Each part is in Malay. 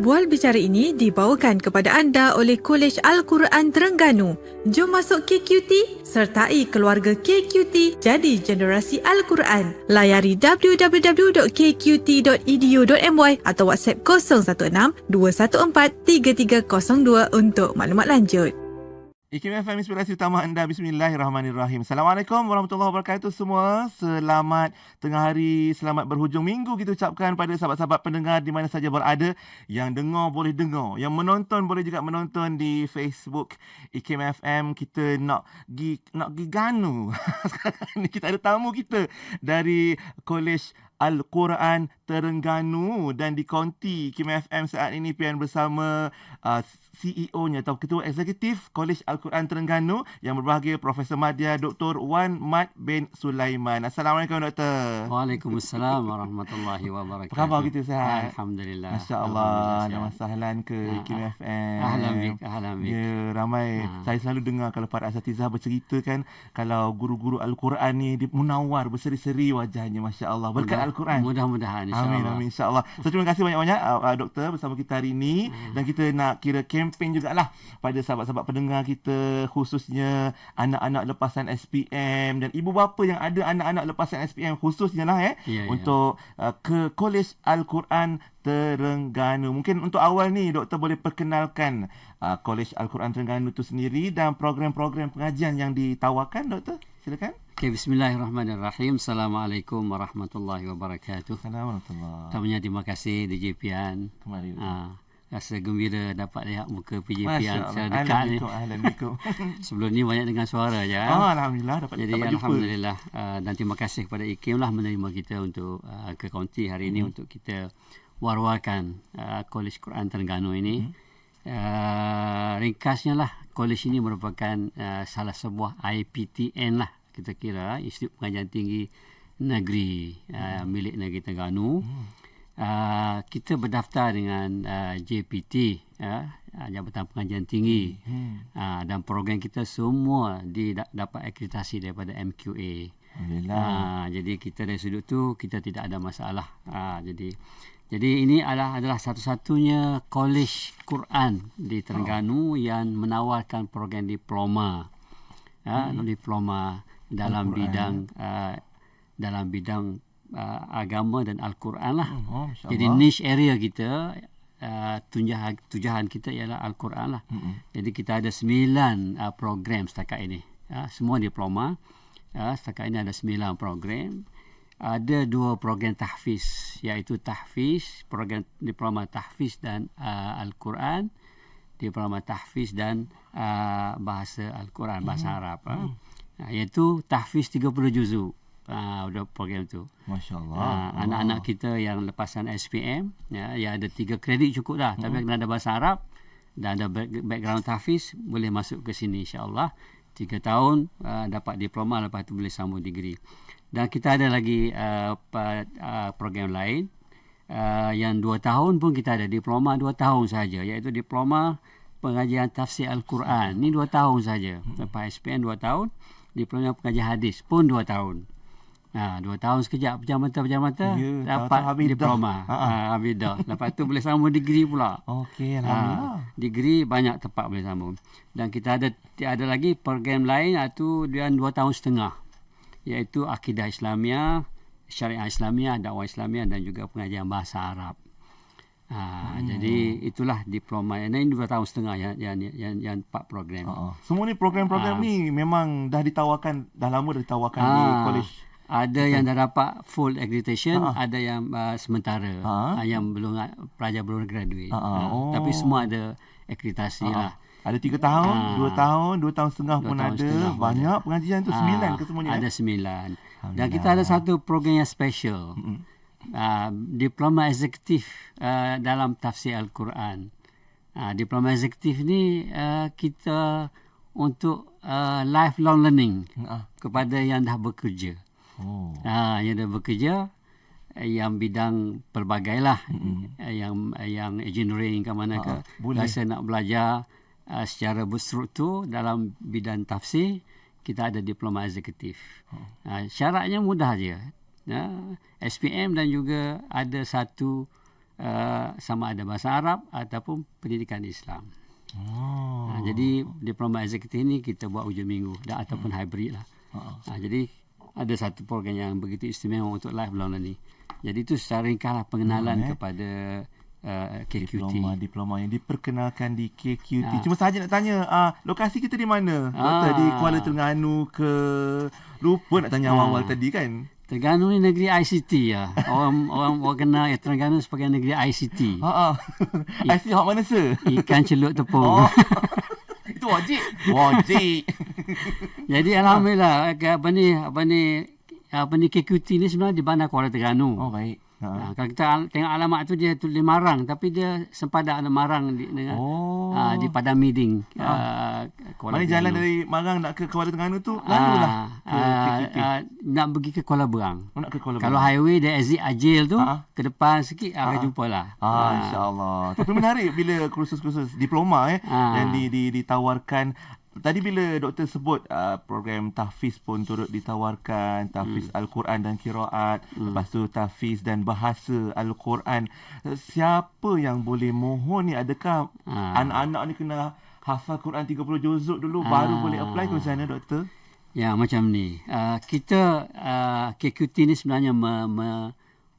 Bual bicara ini dibawakan kepada anda oleh Kolej Al-Quran Terengganu. Jom masuk KQT, sertai keluarga KQT jadi generasi Al-Quran. Layari www.kqt.edu.my atau WhatsApp 016 214 3302 untuk maklumat lanjut. IKIM FM Inspirasi Utama anda. Bismillahirrahmanirrahim. Assalamualaikum warahmatullahi wabarakatuh semua. Selamat tengah hari Selamat berhujung minggu Kita ucapkan pada sahabat-sahabat pendengar Di mana saja berada. Yang dengar boleh dengar. Yang menonton boleh juga menonton Di Facebook IKIM FM. Kita nak gi, nak gi ganu. Sekarang ni kita ada tamu kita Dari Kolej Al-Quran Terengganu dan di Konti Kim FM saat ini pian bersama uh, CEO-nya atau Ketua Eksekutif Kolej Al-Quran Terengganu yang berbahagia Profesor Madya Dr. Wan Mat bin Sulaiman. Assalamualaikum Doktor. Waalaikumsalam warahmatullahi wabarakatuh. Apa khabar kita sihat? Alhamdulillah. Masya-Allah. Nama sahlan ke Ah, Kim ah. FM. Ahlan bik, ahlan bik. Ya, ramai. Ah. Saya selalu dengar kalau para asatizah bercerita kan kalau guru-guru Al-Quran ni dia munawar berseri-seri wajahnya masya-Allah. Berkat Al-Quran. Mudah-mudahan. Amin amin insya-Allah. So terima kasih banyak-banyak uh, uh, doktor bersama kita hari ini Hmm. dan kita nak kira kempen jugalah pada sahabat-sahabat pendengar kita khususnya anak-anak lepasan SPM dan ibu bapa yang ada anak-anak lepasan SPM khususnya lah eh Ya, ya. untuk uh, ke Kolej Al-Quran Terengganu. Mungkin untuk awal ni doktor boleh perkenalkan uh, Kolej Al-Quran Terengganu itu sendiri dan program-program pengajian yang ditawarkan doktor. Silakan. Okay, bismillahirrahmanirrahim. Assalamualaikum warahmatullahi wabarakatuh. Assalamualaikum. Pertamanya terima kasih DJ Pian. Kembali. Ha, rasa gembira dapat lihat muka PJ Pian secara dekat ni. Sebelum ni banyak dengar suara je. Oh, Alhamdulillah dapat Jadi dapat jumpa. Alhamdulillah uh, dan terima kasih kepada IKIM lah menerima kita untuk uh, ke konti hari ini untuk kita war-warkan uh, Kolej Quran Terengganu ini. Uh, ringkasnya lah kolej ini merupakan uh, salah sebuah IPTN lah kita kira Institut Pengajian Tinggi Negeri uh, milik Negeri Terengganu. Uh, kita berdaftar dengan uh, JPT uh, Jabatan Pengajian Tinggi uh, dan program kita semua di, dapat akreditasi daripada MQA. Alhamdulillah. Ha, jadi kita dari sudut tu kita tidak ada masalah. Ha, jadi jadi ini adalah adalah satu-satunya kolej Quran di Terengganu yang menawarkan program diploma. Ha, diploma dalam Al-Quran. bidang uh, dalam bidang uh, agama dan Al-Quran lah. Oh, Masya Jadi niche area kita uh, tujuan tujuan kita ialah Al-Quran lah. Mm-mm. Jadi kita ada sembilan uh, program setakat ini. Uh, semua diploma. Uh, setakat ini ada sembilan program. Ada dua program tahfiz iaitu tahfiz, program diploma tahfiz dan uh, Al-Quran, diploma tahfiz dan uh, bahasa Al-Quran, bahasa Arab. Uh. Uh, iaitu tahfiz 30 juzuk. Uh, udah program tu. Masya Allah. Ha, anak-anak kita yang lepasan SPM ya, ya ada tiga kredit cukup dah tapi kena ada bahasa Arab dan ada back- background tahfiz boleh masuk ke sini insyaAllah tiga tahun uh, dapat diploma lepas tu boleh sambung degree dan kita ada lagi uh, program lain uh, yang dua tahun pun kita ada diploma dua tahun saja iaitu diploma pengajian tafsir Al-Quran ni dua tahun saja lepas SPM dua tahun diploma pengajian hadis pun dua tahun Ha, dua tahun sekejap pejam mata pejam mata Ya, dapat habis diploma. Ha, Ha, ha. habis dah. Lepas tu boleh sambung degree pula. Okey, Alhamdulillah. Ha, degree banyak tempat boleh sambung. Dan kita ada ada lagi program lain iaitu dia dua tahun setengah. Iaitu akidah Islamiah, syariah Islamiah, dakwah Islamiah dan juga pengajian bahasa Arab. Ha, hmm. jadi itulah diploma. Ini dua tahun setengah yang yang yang, yang empat program. Ha, ha. Semua ni program-program Ah. ni memang dah ditawarkan, dah lama dah ditawarkan di Ah, kolej. Ada yang dah dapat full accreditation, Ha. ada yang uh, sementara, Ha. uh, yang belum pelajar belum graduate. Ha, ha. Ha, Oh. Tapi semua ada akreditasi Ha, ha. lah. Ada tiga tahun, Ah. dua tahun, dua tahun setengah Dua pun tahun ada. setengah Banyak pengajian tu, sembilan Ah, ke semuanya? Ada eh? sembilan. Dan kita ada satu program yang special. Uh, diploma eksekutif uh, dalam tafsir Al-Quran. Uh, diploma eksekutif ni uh, kita untuk uh, lifelong learning Ah. kepada yang dah bekerja. Oh. Ha, yang dah bekerja yang bidang pelbagai lah mm-hmm. yang yang engineering ke mana ke Ha, boleh. rasa nak belajar uh, secara berstruktur dalam bidang tafsir kita ada diploma eksekutif uh, syaratnya mudah je ya, SPM dan juga ada satu uh, sama ada bahasa Arab ataupun pendidikan Islam. Oh. Ha, jadi diploma eksekutif ni kita buat hujung minggu dan ataupun hybrid lah. Ha, jadi ada satu program yang begitu istimewa untuk lifelong learning. Jadi itu secara ringkas lah pengenalan Oh, eh. kepada uh, KQT. Diploma diploma yang diperkenalkan di KQT. Ah. Cuma saja nak tanya, ah lokasi kita di mana? Doktor Ah. di Kuala Terengganu ke lupa nak tanya Ah. awal-awal tadi kan? Terengganu ni negeri ICT ya. Orang orang orang kenal ya, Terengganu sebagai negeri ICT. Ha ah. I see hot mana sir? Ikan celup tepung. Oh. Itu wajib. Wajib. Jadi alhamdulillah ke- apa ni apa ni apa ni KQT ni sebenarnya di Bandar Kuala Terengganu. oh baik. Ha. Ha, kalau kita tengok alamat tu dia tulis Marang tapi dia sempadan ada Marang di dengan Oh. ah, di Padang Miding uh, Kuala Mana jalan dari Marang nak ke Kuala Terengganu tu? Lalu lah. Ah, ke ah, ah, nak pergi ke Kuala Berang. Oh, nak ke Kuala Kalau Berang. highway dia exit Ajil tu Ah. ke depan sikit akan jumpa lah. Ah, insyaAllah. Tapi menarik bila kursus-kursus diploma eh Ah. yang di, di, ditawarkan. Tadi bila doktor sebut uh, program tahfiz pun turut ditawarkan, tahfiz Hmm. Al-Quran dan kiraat, lepas tu tahfiz dan bahasa Al-Quran. Siapa yang boleh mohon ni? Adakah Ah. anak-anak ni kena hafal Quran 30 juzuk dulu baru Ah. boleh apply ke macam mana doktor? Ya macam ni. Uh, kita uh, KQT ni sebenarnya me, me,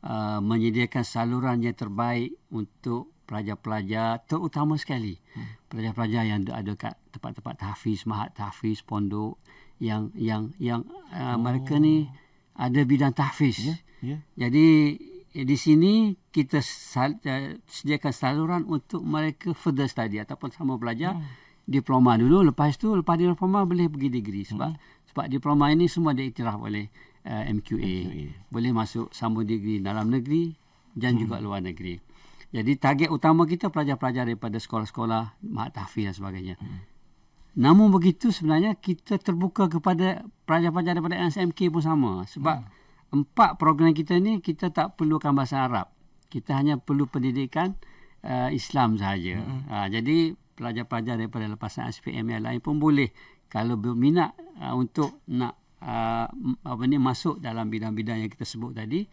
uh, menyediakan saluran yang terbaik untuk pelajar-pelajar terutama sekali hmm. pelajar-pelajar yang ada kat tempat-tempat tahfiz, mahat tahfiz, pondok yang yang yang uh, oh. mereka ni ada bidang tahfiz. Ya, ya. Jadi di sini kita sal, uh, sediakan saluran untuk mereka further study ataupun sama belajar hmm. diploma dulu lepas tu lepas diploma boleh pergi degree sebab hmm. sebab diploma ini semua diiktiraf oleh uh, MQA. MQA. Boleh masuk sambung degree dalam negeri dan hmm. juga luar negeri. Jadi target utama kita pelajar-pelajar daripada sekolah-sekolah mahat tahfiz dan sebagainya. Hmm. Namun begitu sebenarnya kita terbuka kepada pelajar-pelajar daripada SMK pun sama sebab hmm. empat program kita ni kita tak perlukan bahasa Arab. Kita hanya perlu pendidikan uh, Islam sahaja. Hmm. Uh, jadi pelajar-pelajar daripada lepasan SPM yang lain pun boleh kalau berminat uh, untuk nak uh, apa ni masuk dalam bidang-bidang yang kita sebut tadi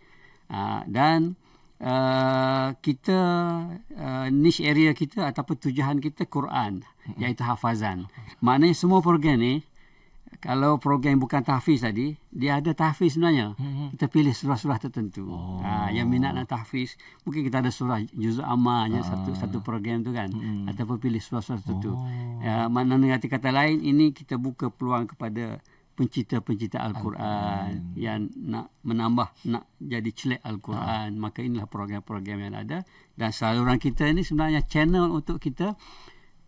uh, dan Uh, kita uh, niche area kita ataupun tujuan kita Quran iaitu hafazan. Maknanya semua program ni kalau program bukan tahfiz tadi, dia ada tahfiz sebenarnya. Kita pilih surah-surah tertentu. Oh. Ha, yang minat nak tahfiz, mungkin kita ada surah juzuk amma je satu satu program tu kan. Hmm. Ataupun pilih surah-surah tertentu. Oh. Ya, maknanya kata-kata lain ini kita buka peluang kepada pencipta-pencipta Al-Quran. Yang nak menambah nak jadi celek Al-Quran. Ha. maka inilah program-program yang ada. Dan saluran kita ini sebenarnya channel untuk kita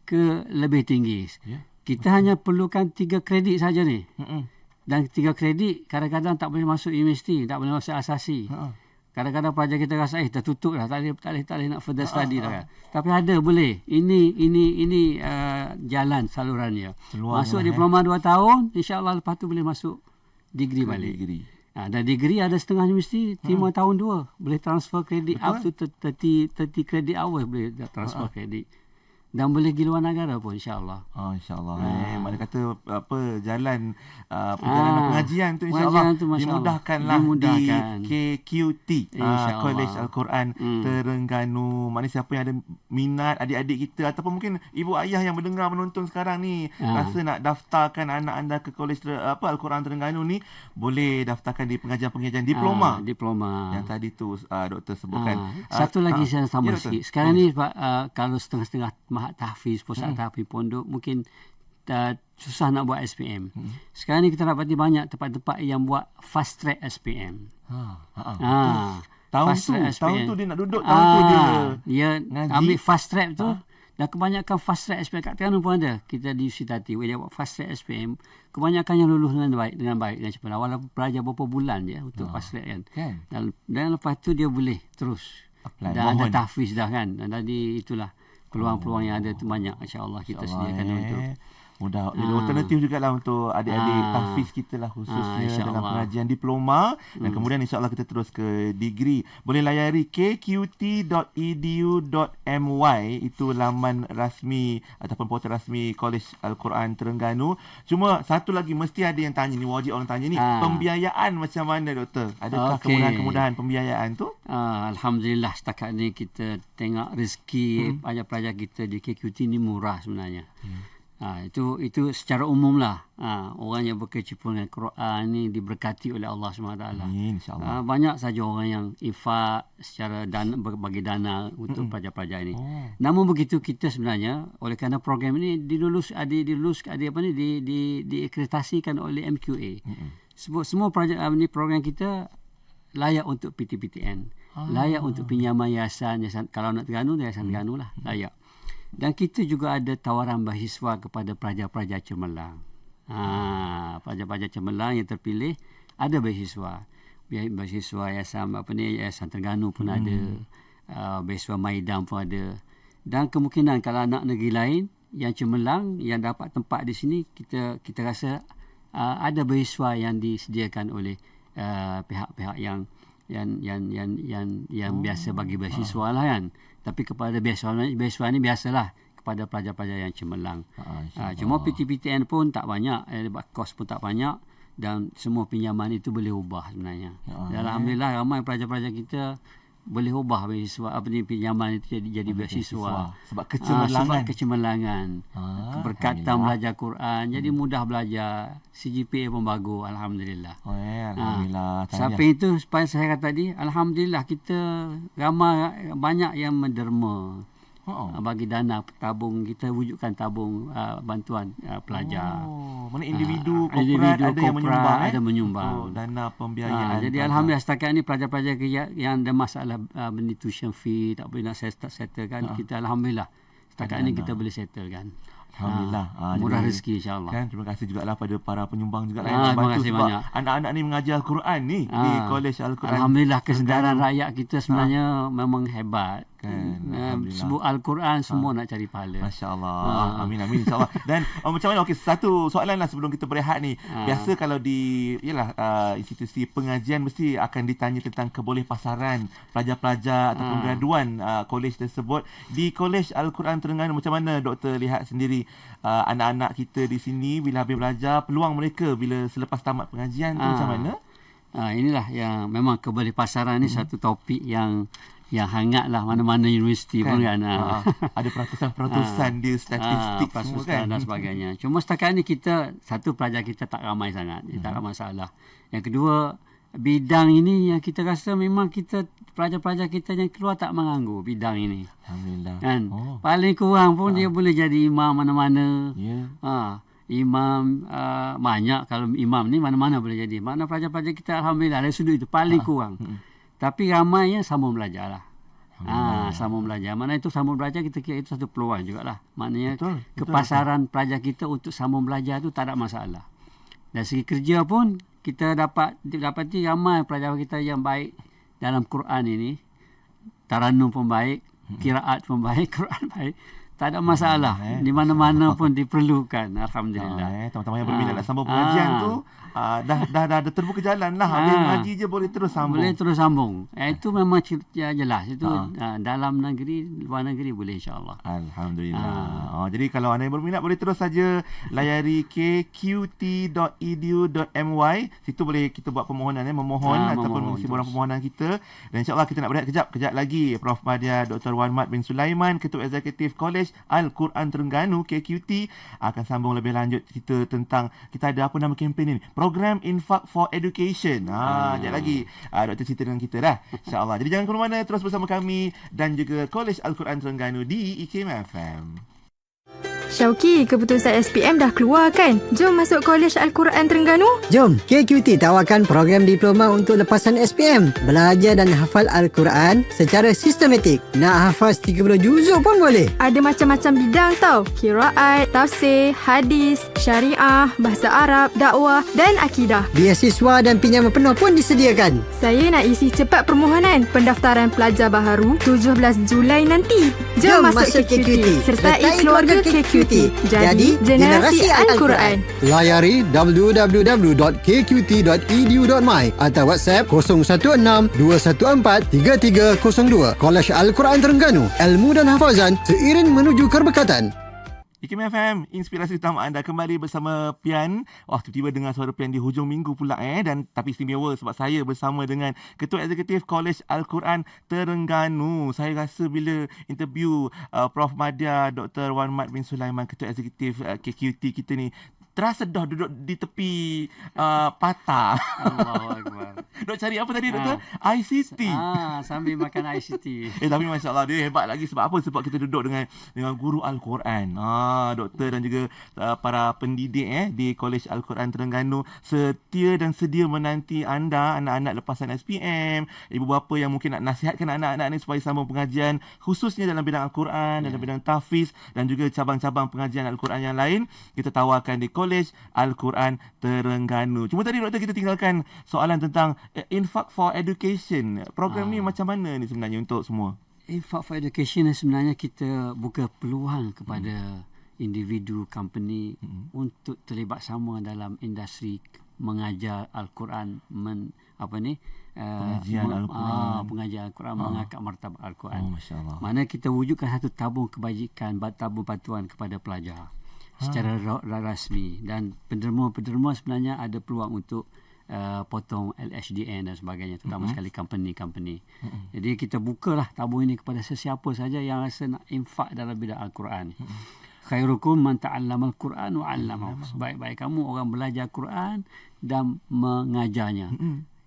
ke lebih tinggi. Ya. kita hanya perlukan tiga kredit saja ni. Mm-mm. dan tiga kredit kadang-kadang tak boleh masuk universiti tak boleh masuk asasi. Ha. kadang-kadang pelajar kita rasa eh tertutup dah tak boleh tak boleh, tak boleh nak further study dah kan tapi ada boleh. Ini ini ini uh, jalan salurannya. Peluang masuk lah, diploma 2 tahun insyaallah lepas tu boleh masuk degree balik. Degree. Ha, dan degree ada setengah universiti terima tahun dua. Boleh transfer kredit up to 30 30 credit hours boleh transfer kredit dan boleh pergi luar negara pun insyaallah Oh, InsyaAllah. Eh, mana kata apa jalan uh, perjalanan Ah, pengajian tu insyaAllah Allah. dimudahkanlah Dimudahkan. di KQT uh. College Al-Quran Hmm. Terengganu. Mana siapa yang ada minat adik-adik kita ataupun mungkin ibu ayah yang mendengar menonton sekarang ni Ah. rasa nak daftarkan anak anda ke College apa Al-Quran Terengganu ni boleh daftarkan di pengajian-pengajian diploma. Ah, diploma yang tadi tu uh, doktor sebutkan. Ah, satu lagi ah, saya ya, tambah doktor. sikit. Sekarang ni Pak, uh, kalau setengah-setengah mahat tahfiz, pusat Hmm. tahfiz pondok mungkin uh, susah nak buat SPM. Hmm. Sekarang ni kita dapati banyak tempat-tempat yang buat fast track SPM. Ha, ha, ha. Ah, Tahun fast tu, track tahun tu dia nak duduk, tahun tu ah, dia dia ngaji. ambil fast track tu dan kebanyakan fast track SPM kat Terengganu pun ada. Kita di Usitati, dia buat fast track SPM, kebanyakan yang lulus dengan baik dengan baik dengan cepat. Walaupun belajar beberapa bulan je untuk fast track kan. Kan? Dan, dan lepas tu dia boleh terus. Apply. Dan ada Mohon. tahfiz dah kan. Dan tadi itulah peluang-peluang yang ada tu banyak insya-Allah kita InsyaAllah, sediakan eh. untuk Mudah. Jadi Ah. alternatif jugalah untuk adik-adik Ah. tahfiz kita lah khususnya insya dalam pengajian diploma dan Hmm. kemudian insya-Allah kita terus ke degree. Boleh layari kqt.edu.my itu laman rasmi ataupun portal rasmi Kolej Al-Quran Terengganu. Cuma satu lagi mesti ada yang tanya ni wajib orang tanya ni Ah. pembiayaan macam mana doktor? Adakah Okey. kemudahan-kemudahan pembiayaan tu? Ah, Alhamdulillah setakat ni kita tengok rezeki Hmm. pelajar-pelajar kita di KQT ni murah sebenarnya. Hmm. Ah, itu itu secara umum lah. Ah, orang yang berkecimpung dengan Quran ni diberkati oleh Allah SWT. Amin. Ah, banyak saja orang yang infak secara dana berbagi dana untuk pelajar-pelajar ini. Oh. Namun begitu kita sebenarnya oleh kerana program ini dilulus ada dilulus ada apa ni di di diakreditasikan oleh MQA. Sebab semua projek ah, ni program kita layak untuk PTPTN. Layak untuk pinjaman yayasan, yayasan kalau nak Terengganu yayasan Terengganu lah layak. Dan kita juga ada tawaran beasiswa kepada pelajar-pelajar cemerlang. Ha, pelajar-pelajar cemerlang yang terpilih ada beasiswa. Beasiswa yayasan apa ni yayasan Terengganu pun ada. Uh, beasiswa Maidam pun ada. Dan kemungkinan kalau anak negeri lain yang cemerlang yang dapat tempat di sini kita kita rasa uh, ada beasiswa yang disediakan oleh uh, pihak-pihak yang yang yang yang yang yang oh. biasa bagi beasiswa lah kan. Tapi kepada beasiswa beasiswa ni biasalah kepada pelajar-pelajar yang cemerlang. Ah, Ha, cuma PTPTN pun tak banyak, eh, kos pun tak banyak dan semua pinjaman itu boleh ubah sebenarnya. Ya, Dan Alhamdulillah ramai pelajar-pelajar kita boleh ubah beasiswa apa ni pinjaman itu jadi jadi beasiswa. Sebab Ah, kecemerlangan. sebab kecemerlangan. Ah, Keberkatan belajar Quran. Jadi mudah belajar. CGPA pun bagus alhamdulillah. Oh, eh, Ah, alhamdulillah. Samping itu supaya saya kata tadi alhamdulillah kita ramai banyak yang menderma Oh. uh, bagi dana tabung kita wujudkan tabung uh, bantuan uh, pelajar. Oh, mana individu, Ah, korporat individu, ada yang korporat menyumbang eh? ada menyumbang. Untuk dana Ha, pembiayaan. jadi pelajar. alhamdulillah setakat ni pelajar-pelajar yang, yang ada masalah uh, benih tuition fee tak boleh nak settle, kan kita alhamdulillah setakat ni kita boleh settle kan. Alhamdulillah. Ah, Ah, murah jadi- rezeki insya-Allah. Kan terima kasih juga lah pada para penyumbang juga lah Ah, yang terima kasih sebab banyak. anak-anak ni mengajar Al-Quran ni di Ah, Kolej Al-Quran. Alhamdulillah kesedaran rakyat kita sebenarnya memang hebat. Kan, Uh, sebut Al-Quran semua nak cari pahala. Masya Allah. Ah. Amin amin insyaAllah. Dan oh, macam mana okey satu soalan lah sebelum kita berehat ni. Ah. Biasa kalau di yalah uh, institusi pengajian mesti akan ditanya tentang keboleh pasaran pelajar-pelajar ataupun Ah. graduan uh, kolej tersebut. Di Kolej Al-Quran Terengganu macam mana doktor lihat sendiri uh, anak-anak kita di sini bila habis belajar peluang mereka bila selepas tamat pengajian tu Ah. macam mana? Ah, inilah yang memang keboleh pasaran ni satu topik yang yang hangat lah mana-mana universiti pun kan. Ah. ada peratusan-peratusan dia statistik Ah, semua pasukan kan. dan sebagainya. Cuma setakat ni kita satu pelajar kita tak ramai sangat, hmm. tak ada masalah. Yang kedua bidang ini yang kita rasa memang kita pelajar-pelajar kita yang keluar tak menganggur bidang ini. Alhamdulillah. Kan? Oh. Paling kurang pun dia boleh jadi imam mana-mana. Ya. Ha, imam uh, banyak kalau imam ni mana-mana boleh jadi. Mana pelajar-pelajar kita alhamdulillah dari sudut itu paling kurang. Tapi ramai yang sambung belajar lah. Ha, sambung belajar. Mana itu sambung belajar kita kira itu satu peluang jugalah. Maknanya Betul, betul, kepasaran pelajar kita untuk sambung belajar tu tak ada masalah. Dari segi kerja pun kita dapat dapati ramai pelajar kita yang baik dalam Quran ini. Taranum pun baik, kiraat pun baik, Quran baik. Tak ada masalah. eh. Di mana-mana pun diperlukan. Alhamdulillah. Ah, eh, teman-teman yang berminat Ah. nak sambung pengajian Ah. tu ah, dah, dah dah dah terbuka jalan lah. Habis Ah. mengaji je boleh terus sambung. Boleh terus sambung. Eh, itu memang cer- ya, jelas. Itu uh, dalam negeri, luar negeri boleh insyaAllah. Alhamdulillah. Ah. Oh, jadi kalau anda yang berminat boleh terus saja layari kqt.edu.my. Situ boleh kita buat permohonan eh, memohon Ah, ataupun mengisi borang permohonan kita. Dan insya-Allah kita nak berehat kejap, kejap lagi Prof Madia Dr. Wan Mat bin Sulaiman, Ketua Eksekutif Kolej Al-Quran Terengganu KQT akan sambung lebih lanjut kita tentang kita ada apa nama kempen ini? Program Infak for Education. Ha, sekejap lagi ah, Dr. cerita dengan kita dah. Insya-Allah. Jadi jangan ke mana terus bersama kami dan juga Kolej Al-Quran Terengganu di IKIM FM. Syauki, keputusan SPM dah keluar kan? Jom masuk Kolej Al-Quran Terengganu. Jom, KQT tawarkan program diploma untuk lepasan SPM. Belajar dan hafal Al-Quran secara sistematik. Nak hafaz 30 juzuk pun boleh. Ada macam-macam bidang tau. Kiraat, tafsir, hadis, syariah, bahasa Arab, dakwah dan akidah. Biasiswa dan pinjaman penuh pun disediakan. Saya nak isi cepat permohonan pendaftaran pelajar baharu 17 Julai nanti. Jom masuk KQT. Sertai keluarga KQT. Jadi generasi Al-Quran. Layari www.kqt.edu.my atau WhatsApp 016 214 3302. Kolej Al-Quran Terengganu. Ilmu dan hafazan seiring menuju keberkatan. IKIM FM, inspirasi utama anda kembali bersama Pian. Wah, tiba-tiba dengar suara Pian di hujung minggu pula eh. Dan tapi istimewa sebab saya bersama dengan Ketua Eksekutif Kolej Al-Quran Terengganu. Saya rasa bila interview uh, Prof. Madya Dr. Wan Mat bin Sulaiman, Ketua Eksekutif uh, KQT kita ni, terasa dah duduk di tepi uh, patah. Allahu Akbar. Duk cari apa tadi, Doktor? ICT. Ah, sambil makan ICT. Eh tapi Masya Allah dia hebat lagi sebab apa? Sebab kita duduk dengan dengan guru Al-Quran. Ah, doktor dan juga uh, para pendidik eh di Kolej Al-Quran Terengganu setia dan sedia menanti anda anak-anak lepasan SPM, ibu bapa yang mungkin nak nasihatkan anak-anak ni supaya sambung pengajian khususnya dalam bidang Al-Quran, dalam bidang tahfiz dan juga cabang-cabang pengajian Al-Quran yang lain kita tawarkan di Kolej Al-Quran Terengganu. Cuma tadi doktor kita tinggalkan soalan tentang uh, infak for education. Program ni macam mana ni sebenarnya untuk semua? Infak for Education ni sebenarnya kita buka peluang kepada individu, company untuk terlibat sama dalam industri mengajar Al-Quran men, apa ni uh, Pengajian Al-Quran. ah, pengajian Al-Quran mengangkat martabat Al-Quran. Oh. Mana kita wujudkan satu tabung kebajikan, ba- tabung bantuan kepada pelajar secara ra- ra- rasmi. Dan penderma-penderma sebenarnya ada peluang untuk uh, potong LHDN dan sebagainya terutama sekali company-company. Jadi kita bukalah tabung ini kepada sesiapa saja yang rasa nak infak dalam bidang Al-Quran. Khairukum man ta'allama al-Quran wa 'allamahu. Sebaik-baik kamu orang belajar Quran dan mengajarnya.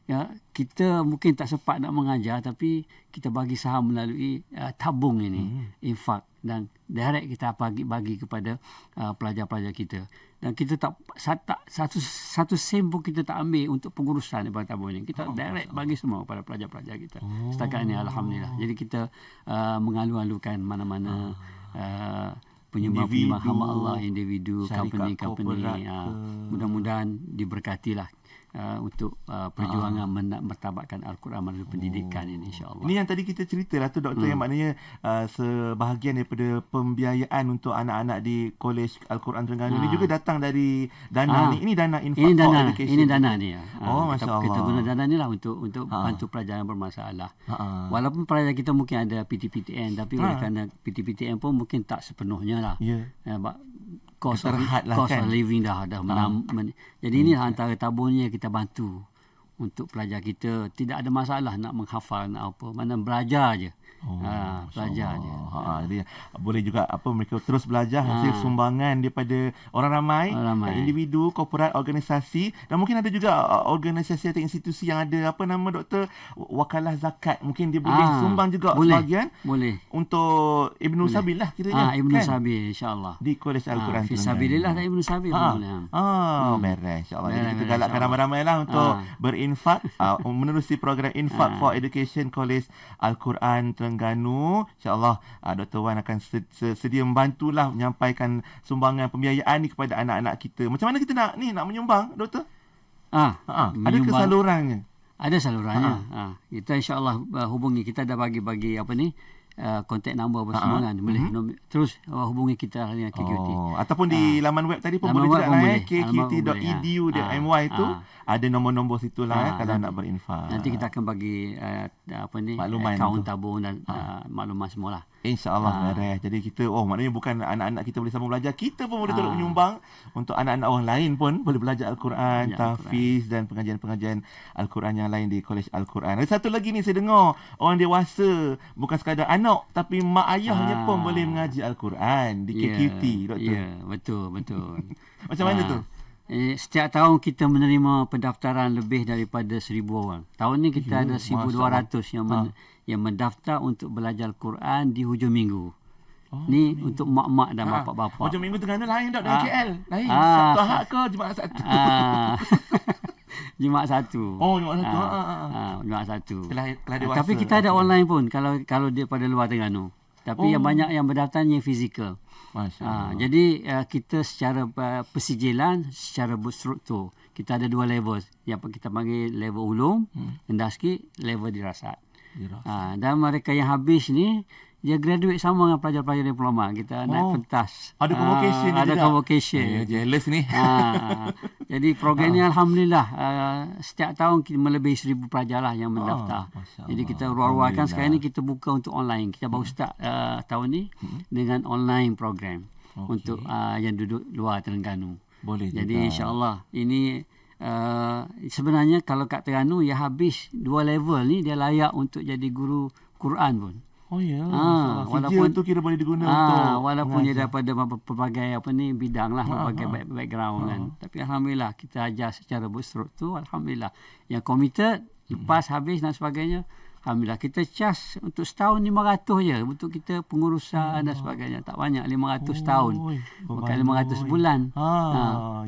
Ya, kita mungkin tak sempat nak mengajar tapi kita bagi saham melalui uh, tabung ini infak dan direct kita bagi bagi kepada uh, pelajar-pelajar kita. Dan kita tak sa- tak satu satu sen pun kita tak ambil untuk pengurusan daripada tabung ini. Kita direct bagi semua kepada pelajar-pelajar kita. Setakat ini alhamdulillah. Jadi kita uh, mengalu-alukan mana-mana uh, penyembah-penyembah hamba Allah individu company-company uh, ke. mudah-mudahan diberkatilah uh, untuk uh, perjuangan uh. mertabatkan Al-Quran melalui pendidikan ini insya-Allah. Ini yang tadi kita cerita lah tu doktor hmm. yang maknanya uh, sebahagian daripada pembiayaan untuk anak-anak di Kolej Al-Quran Terengganu ni Ah. juga datang dari dana Ah. ni. Ini dana infak ini for dana education. ini dana ni ya. Oh, Ah, Masya kita, kita Allah. guna dana ni lah untuk untuk Ha. bantu pelajar yang bermasalah. Ha. Walaupun pelajar kita mungkin ada PTPTN tapi oleh Ha. kerana PTPTN pun mungkin tak sepenuhnya lah. Ya. Ya, ba- cost Terhad lah cost kan? of living dah dah menam, men, jadi ini antara tabungnya kita bantu untuk pelajar kita. Tidak ada masalah nak menghafal nak apa. Mana belajar je Oh, ha, belajar je Ha, jadi boleh juga apa mereka terus belajar hasil sumbangan daripada orang ramai. Orang ramai. individu, korporat, organisasi dan mungkin ada juga uh, organisasi atau institusi yang ada apa nama doktor wakalah zakat. Mungkin dia boleh Ah, sumbang juga boleh, sebahagian boleh untuk Ibnu Sabil lah kiranya. ah Ibnu kan? Sabil insyaallah di Kolej Al-Quran. Terengganu. sabilillah dan Ibnu Sabil Ha. boleh ha. Hmm. beres insya-Allah. Jadi kita galakkan ramai-ramai lah untuk Ah. berinfak uh, menerusi program Infak Ah. for Education College Al-Quran Terengganu. Insya-Allah uh, Dr. Wan akan se- se- sedia membantulah menyampaikan sumbangan pembiayaan ni kepada anak-anak kita. Macam mana kita nak ni nak menyumbang, Doktor? ah Ha, ada menyumbang- kesalurannya. Ada salurannya. Ha. Kita insyaAllah uh, hubungi. Kita dah bagi-bagi apa ni, uh, contact number apa semua kan. Boleh mm-hmm. terus uh, hubungi kita dengan KQT. Oh, ataupun di laman web tadi pun Laman boleh juga lah eh boleh, kqt.edu.my ha. tu Ah. ada nombor-nombor situ lah eh Ah, kalau nanti- nak berinfak. Nanti kita akan bagi uh, apa ni Makluman akaun tabung dan uh, maklumat semualah. InsyaAllah Ah. beres. Jadi kita, oh maknanya bukan anak-anak kita boleh sambung belajar. Kita pun boleh turut Ah. menyumbang untuk anak-anak orang lain pun boleh belajar Al-Quran, Belajar tahfiz dan pengajian-pengajian Al-Quran yang lain di Kolej Al-Quran. Ada satu lagi ni saya dengar orang dewasa bukan sekadar anak tapi mak ayahnya Ah. pun boleh mengaji Al-Quran di Ya, KQT, Doktor. Ya, betul, betul. Macam mana Ah. tu? Eh, setiap tahun kita menerima pendaftaran lebih daripada 1000 orang. Tahun ni kita ada 1200 yang men, yang mendaftar untuk belajar Al-Quran di hujung minggu. Oh, ni untuk mak-mak dan bapak-bapak. Hujung minggu Terengganu lain dok dengan Ah. KL. Lain. Ah. Sabtu Ahad ke Jumaat Sabtu? Ah. Jumaat satu. Oh, Jumaat Sabtu. Ah, ah, ah. ah, Jumaat satu. Kelas, kelas Ah, dewasa. tapi kita ada online pun kalau kalau dia pada luar Terengganu. Tapi yang banyak yang berdaftarnya fizikal. Masya Ha, jadi uh, kita secara uh, persijilan, secara berstruktur, kita ada dua level. Yang kita panggil level ulum, hmm. rendah sikit, level dirasat. Ha, dan mereka yang habis ni, dia graduate sama dengan pelajar-pelajar diploma. Kita oh. naik pentas. Ada convocation Ah, Ada juga? convocation. Eh, jealous ni. Ah, jadi program ni alhamdulillah uh, setiap tahun kita melebihi seribu pelajar lah yang mendaftar. Masya jadi kita ruar-ruarkan sekarang ni kita buka untuk online. Kita baru start uh, tahun ni dengan online program Okey. untuk uh, yang duduk luar Terengganu. Boleh Jadi insya-Allah ini uh, sebenarnya kalau kat Terengganu ya habis dua level ni dia layak untuk jadi guru Quran pun. Oh ya. Ah, walaupun- tu kira boleh digunakan Ah, untuk walaupun dia mengajar. daripada apa- pelbagai apa ni bidang lah, pelbagai ah. back, background kan. Tapi alhamdulillah kita ajar secara berstruktur, alhamdulillah. Yang committed lepas habis dan sebagainya, alhamdulillah kita charge untuk setahun 500 je untuk kita pengurusan dan sebagainya. Tak banyak 500 tahun. Oi, Bukan berbaloi. 500 bulan. Ha,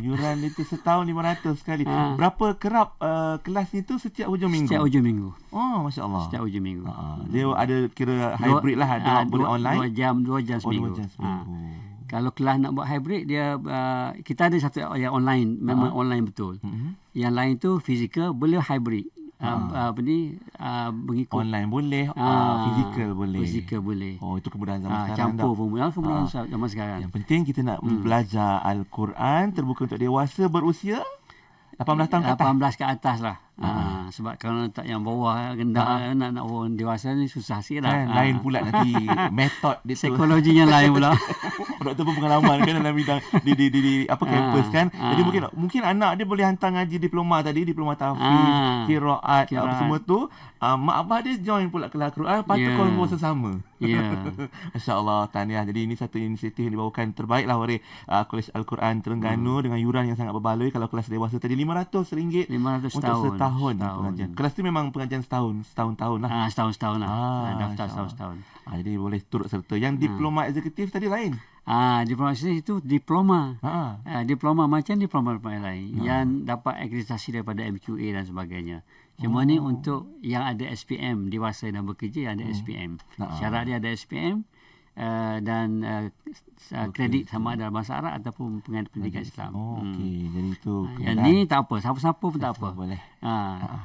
yuran itu setahun 500 sekali. Ha. Berapa kerap uh, kelas itu setiap hujung minggu? Setiap hujung minggu. Oh, masya-Allah. Setiap hujung minggu. Ha, dia ada kira hybrid lah, ada ah, boleh dua, online. Dua jam, dua jam Oh, seminggu. dua jam Ah. seminggu. Kalau kelas nak buat hybrid dia uh, kita ada satu yang online memang online betul. Mhm. Yang lain tu fizikal boleh hybrid. Uh, apa ni uh, mengikut Online boleh, Ah, uh, fizikal boleh. Fizikal boleh. Oh, itu kemudahan zaman Ah, sekarang. campur dah. pun boleh. Kemudian zaman sekarang. Yang penting kita nak Hmm. belajar Al-Quran terbuka untuk dewasa berusia 18 tahun ke atas. 18 ke atas lah. Ah, sebab kalau letak yang bawah rendah nak nak orang dewasa ni susah sikit lah. Kan, Ah. lain pula nanti metod dia. Psikologinya lain pula. Doktor pun pengalaman kan dalam bidang di di di, di apa kampus kan. ah. Jadi mungkin mungkin anak dia boleh hantar ngaji diploma tadi, diploma tahfiz, Ah, qiraat, apa semua tu. Uh, mak abah dia join pula kelas Quran, patut yeah. kalau sesama. Ya. Masya-Allah, tahniah. Jadi ini satu inisiatif yang dibawakan terbaiklah oleh uh, Kolej Al-Quran Terengganu Hmm. dengan yuran yang sangat berbaloi kalau kelas dewasa tadi RM500 500 untuk tahun. setahun, Setahun. pengajian. Kelas tu memang pengajian setahun, setahun-tahun lah. Ah, setahun-setahun lah. Ah, Ah, daftar setahun-setahun. Ah, jadi boleh turut serta. Yang diploma eksekutif tadi lain. Ah, diploma itu diploma. Ha. Uh, diploma macam yang lain hmm. yang dapat akreditasi daripada MQA dan sebagainya. Cuma Oh. ni untuk yang ada SPM dewasa dan bekerja yang ada SPM. Ah. Syarat dia ada SPM uh, dan uh, okay. kredit sama ada bahasa Arab ataupun pengen- pendidikan Islam. Oh, Hmm. okey. Jadi itu Yang ni tak apa, siapa-siapa pun tak apa. boleh. Ha,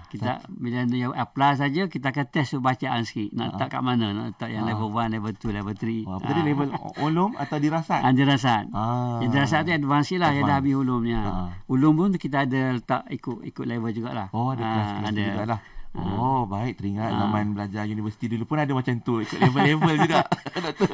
kita bila dia apply saja kita akan test bacaan sikit. Nak letak kat mana? Nak letak yang level 1, level 2, level 3. Oh, apa tadi level ulum atau dirasat? Ah, dirasat. Ah. Yang dirasat tu advance lah. Yang dah habis ulumnya. Ah. Ulum pun kita ada letak ikut ikut level jugalah. Oh, ada Ah, kelas-kelas ada. juga lah. Oh, baik. Teringat Ah. zaman belajar universiti dulu pun ada macam tu. Ikut level-level juga. Doktor.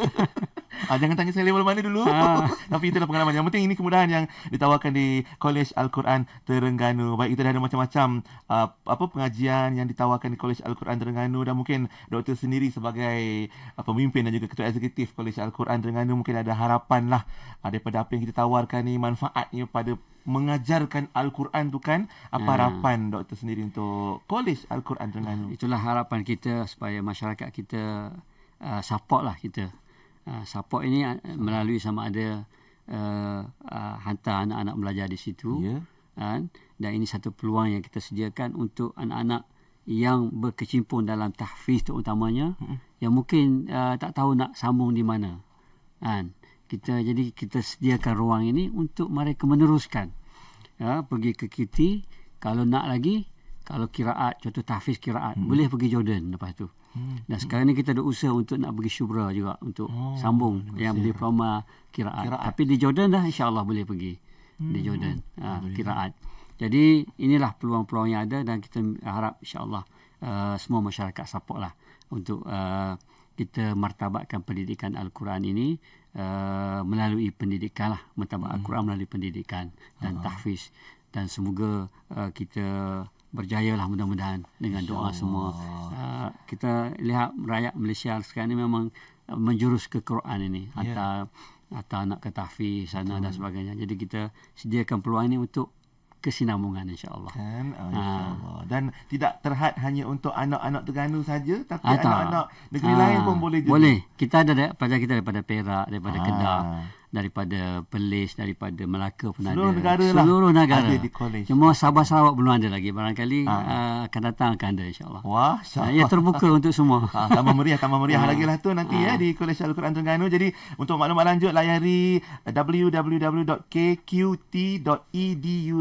Ah, jangan tanya saya level mana dulu. Ah. Tapi itulah pengalaman. Yang penting ini kemudahan yang ditawarkan di Kolej Al-Quran Terengganu. Baik, kita dah ada macam-macam uh, apa pengajian yang ditawarkan di Kolej Al-Quran Terengganu dan mungkin doktor sendiri sebagai uh, pemimpin dan juga ketua eksekutif Kolej Al-Quran Terengganu mungkin ada harapan lah uh, daripada apa yang kita tawarkan ni manfaatnya pada mengajarkan Al-Quran tu kan apa Ah. harapan doktor sendiri untuk Kolej Al-Quran Terengganu Itulah harapan kita supaya masyarakat kita uh, support lah kita. Uh, support ini uh, melalui sama ada uh, uh, hantar anak-anak belajar di situ. Ya. Kan? Dan ini satu peluang yang kita sediakan untuk anak-anak yang berkecimpung dalam tahfiz terutamanya hmm. yang mungkin uh, tak tahu nak sambung di mana. Kan? Kita jadi kita sediakan ruang ini untuk mereka meneruskan. Ya, pergi ke QT, kalau nak lagi kalau kiraat contoh tahfiz kiraat hmm. boleh pergi Jordan lepas tu. Hmm. Dan sekarang ni kita ada usaha untuk nak pergi Shubra juga untuk oh, sambung yang diploma kiraat. Kiraat. Tapi di Jordan dah insya-Allah boleh pergi hmm. di Jordan ha, kiraat. Jadi inilah peluang-peluang yang ada dan kita harap insya-Allah uh, semua masyarakat support lah untuk uh, kita martabatkan pendidikan Al-Quran ini uh, melalui pendidikan lah martabat Al-Quran melalui pendidikan dan tahfiz dan semoga uh, kita berjaya lah mudah-mudahan dengan doa semua. Uh, kita lihat rakyat Malaysia sekarang ni memang uh, menjurus ke Quran ini. Ya. Atau atau nak ke tahfiz sana dan sebagainya. Jadi kita sediakan peluang ini untuk kesinambungan insya-Allah. kan oh, insyaallah dan tidak terhad hanya untuk anak-anak Terengganu saja tapi tak. anak-anak negeri Ah, lain pun boleh juga Boleh. Kita ada da- pelajar kita daripada Perak, daripada Ah. Kedah, daripada Perlis, daripada Melaka pun Seluruh ada. negara lah Seluruh negara. ada di college. Cuma Sabah Sarawak belum ada lagi. Barangkali Ah. uh, akan datang akan ada insyaAllah. Wah, Uh, syah. ia terbuka untuk semua. Ha, tambah meriah, tambah meriah Ah. lagi lah tu nanti ya di Kolej Al-Quran Terengganu. Jadi untuk maklumat lanjut layari www.kqt.edu.my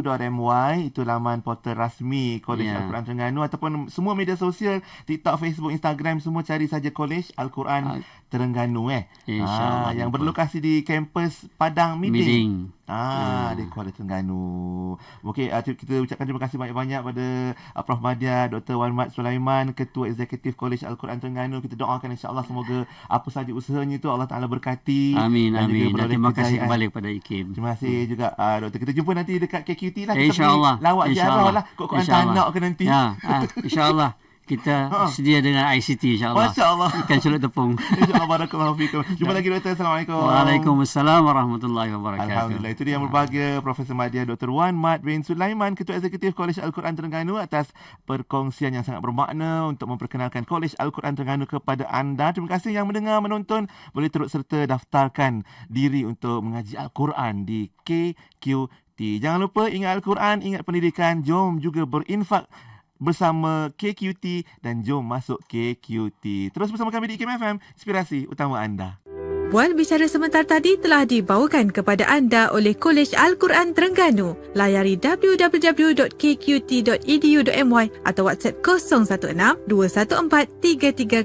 itu laman portal rasmi Kolej Ya. Al-Quran Terengganu ataupun semua media sosial TikTok, Facebook, Instagram semua cari saja Kolej Al-Quran Terengganu eh. InsyaAllah, Ah, yang berlokasi di kampus Padang Miding. Miding. Ah, Ya. di Kuala Terengganu. Okey, uh, kita ucapkan terima kasih banyak-banyak pada uh, Prof. Madia, Dr. Wan Mat Sulaiman, Ketua Eksekutif Kolej Al-Quran Terengganu. Kita doakan insya-Allah semoga apa saja usahanya itu Allah Taala berkati. Amin, dan amin. Dan terima kasih kejayaan. kembali kepada Ikim. Terima kasih juga uh, Doktor. Kita jumpa nanti dekat KQT lah. Kita InsyaAllah. pergi lawak ziarah lah. Kok Quran InsyaAllah. Tanak ke nanti. Ya, ah, insyaAllah. Kita sedia dengan ICT insyaAllah. Masya Allah. Ikan celup tepung. InsyaAllah barakallahu fikum. Jumpa lagi Doktor. Assalamualaikum. Waalaikumsalam warahmatullahi wabarakatuh. Alhamdulillah itu dia yang berbahagia Profesor Madya Dr. Wan Mat bin Sulaiman Ketua Eksekutif Kolej Al-Quran Terengganu atas perkongsian yang sangat bermakna untuk memperkenalkan Kolej Al-Quran Terengganu kepada anda. Terima kasih yang mendengar menonton boleh turut serta daftarkan diri untuk mengaji Al-Quran di KQT. Jangan lupa ingat Al-Quran, ingat pendidikan, jom juga berinfak bersama KQT dan jom masuk KQT. Terus bersama kami di IKM inspirasi utama anda. Bual bicara sebentar tadi telah dibawakan kepada anda oleh Kolej Al-Quran Terengganu. Layari www.kqt.edu.my atau WhatsApp 016 214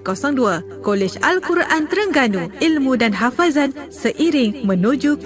3302. Kolej Al-Quran Terengganu, ilmu dan hafazan seiring menuju